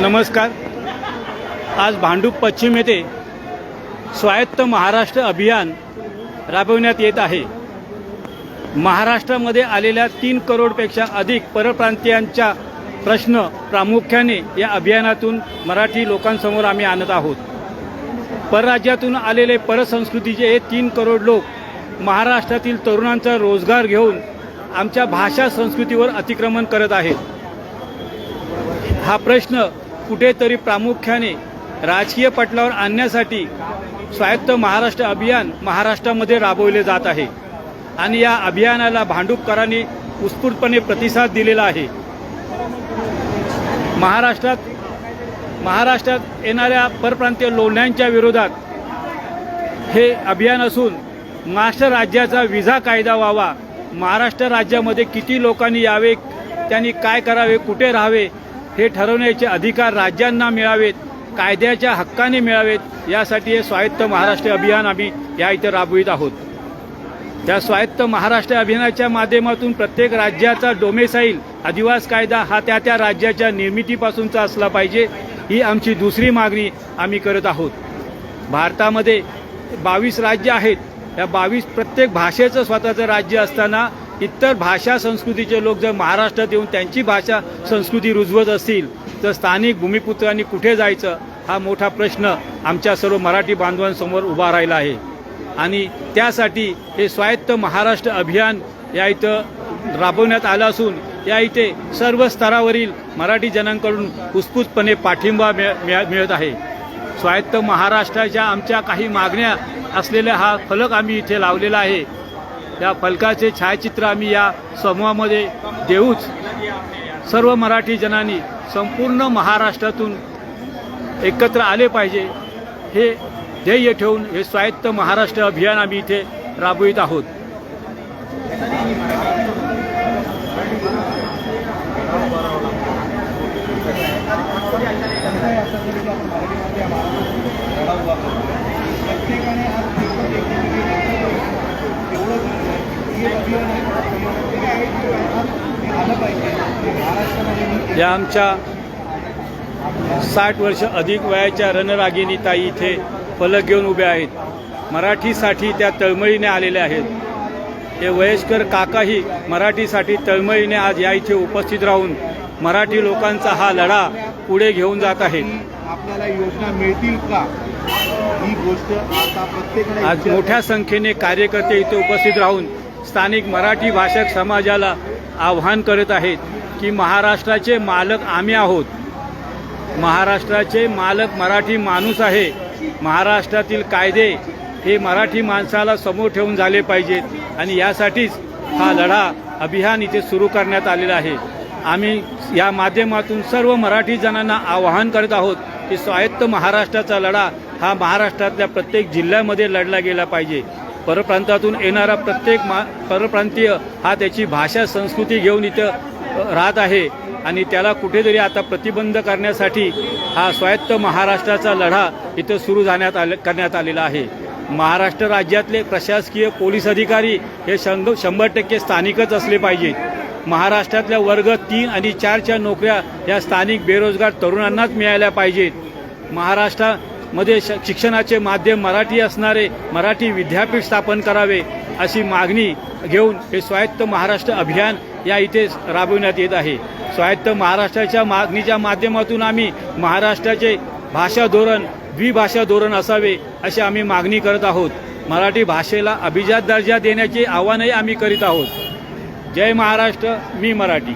नमस्कार. आज भांडूप पश्चिम येथे स्वायत्त महाराष्ट्र अभियान राबविण्यात येत आहे. महाराष्ट्रामध्ये आलेल्या तीन करोडपेक्षा अधिक परप्रांतीयांच्या प्रश्न प्रामुख्याने या अभियानातून मराठी लोकांसमोर आम्ही आणत आहोत. परराज्यातून आलेले परसंस्कृतीचे हे तीन करोड लोक महाराष्ट्रातील तरुणांचा रोजगार घेऊन आमच्या भाषा संस्कृतीवर अतिक्रमण करत आहेत. हा प्रश्न कुठेतरी प्रामुख्याने राजकीय पटलावर आणण्यासाठी स्वायत्त महाराष्ट्र अभियान महाराष्ट्रामध्ये राबवले जात आहे. आणि या अभियानाला भांडूपकरांनी उत्स्फूर्तपणे प्रतिसाद दिलेला आहे. महाराष्ट्रात महाराष्ट्रात येणाऱ्या परप्रांतीय लोंढ्यांच्या विरोधात हे अभियान असून महाराष्ट्र राज्याचा विजा कायदा व्हावा महाराष्ट्र राज्यामध्ये किती लोकांनी यावे त्यांनी काय करावे कुठे राहावे हे ठरवण्याचे अधिकार राज्यांना मिळावेत कायद्याच्या हक्काने मिळावेत यासाठी हे स्वायत्त महाराष्ट्र अभियान आम्ही या इथं राबवित आहोत. त्या स्वायत्त महाराष्ट्र अभियानाच्या माध्यमातून प्रत्येक राज्याचा डोमेसाईल अधिवास कायदा हा त्या त्या राज्याच्या निर्मितीपासूनचा असला पाहिजे ही आमची दुसरी मागणी आम्ही करत आहोत. भारतामध्ये बावीस राज्य आहेत. या बावीस प्रत्येक भाषेचं स्वतःचं राज्य असताना इतर भाषा संस्कृतीचे लोक जर महाराष्ट्रात येऊन त्यांची भाषा संस्कृती रुजवत असतील तर स्थानिक भूमिपुत्रांनी कुठे जायचं हा मोठा प्रश्न आमच्या सर्व मराठी बांधवांसमोर उभा राहिला आहे. आणि त्यासाठी हे स्वायत्त महाराष्ट्र अभियान या इथं राबवण्यात आलं असून या इथे सर्व स्तरावरील मराठी जनांकडून उत्स्फूर्तपणे पाठिंबा मिळ मिळत आहे. स्वायत्त महाराष्ट्राच्या आमच्या काही मागण्या असलेला हा फलक आम्ही इथे लावलेला आहे. या फलकाचे छायाचित्र आम्ही या समूहामध्ये देऊच. सर्व मराठी जनांनी संपूर्ण महाराष्ट्रातून एकत्र आले पाहिजे. हे ध्येय ठेवून हे स्वायत्त महाराष्ट्र अभियान आम्ही इथे राबवित आहोत. या आमच्या साठ वर्ष अधिक वयाच्या रणरागिणी ताई इथे फलक घेऊन उभ्या आहेत. मराठीसाठी त्या तळमळीने आलेल्या आहेत. हे वयस्कर काकाही मराठीसाठी तळमळीने आज या इथे उपस्थित राहून मराठी लोकांचा हा लढा पुढे घेऊन जात आहेत. आपल्याला योजना मिळतील का? ही गोष्ट आज मोठ्या संख्येने कार्यकर्ते इथे उपस्थित राहून स्थानिक मराठी भाषक समाजाला आव्हान करत आहेत की महाराष्ट्राचे मालक आम्ही आहोत. महाराष्ट्राचे मालक मराठी माणूस आहे. महाराष्ट्रातील कायदे हे मराठी माणसाला समोर ठेवून झाले पाहिजेत आणि यासाठीच हा लढा अभियान इथे सुरू करण्यात आलेला आहे. आम्ही या माध्यमातून सर्व मराठी जणांना आवाहन करत आहोत की स्वायत्त महाराष्ट्राचा लढा हा महाराष्ट्रातल्या प्रत्येक जिल्ह्यामध्ये लढला गेला पाहिजे. परप्रांतातून येणारा प्रत्येक मा परप्रांतीय हा त्याची भाषा संस्कृती घेऊन इथं राहत आहे. आणि त्याला कुठेतरी आता प्रतिबंध करण्यासाठी हा स्वायत्त महाराष्ट्राचा लढा इथं सुरू जाण्यात आले करण्यात आलेला आहे. महाराष्ट्र राज्यातले प्रशासकीय पोलीस अधिकारी हे शंग शंभर टक्के स्थानिकच असले पाहिजेत. महाराष्ट्रातल्या वर्ग तीन आणि चारच्या नोकऱ्या या स्थानिक बेरोजगार तरुणांनाच मिळाल्या पाहिजेत. मध्ये श शिक्षणाचे माध्यम मराठी असणारे मराठी विद्यापीठ स्थापन करावे अशी मागणी घेऊन हे स्वायत्त महाराष्ट्र अभियान या इथे राबविण्यात येत आहे. स्वायत्त महाराष्ट्राच्या मागणीच्या माध्यमातून आम्ही महाराष्ट्राचे भाषा धोरण द्विभाषा धोरण असावे अशी आम्ही मागणी करत आहोत. मराठी भाषेला अभिजात दर्जा देण्याचे आव्हानही आम्ही करीत आहोत. जय महाराष्ट्र मी मराठी.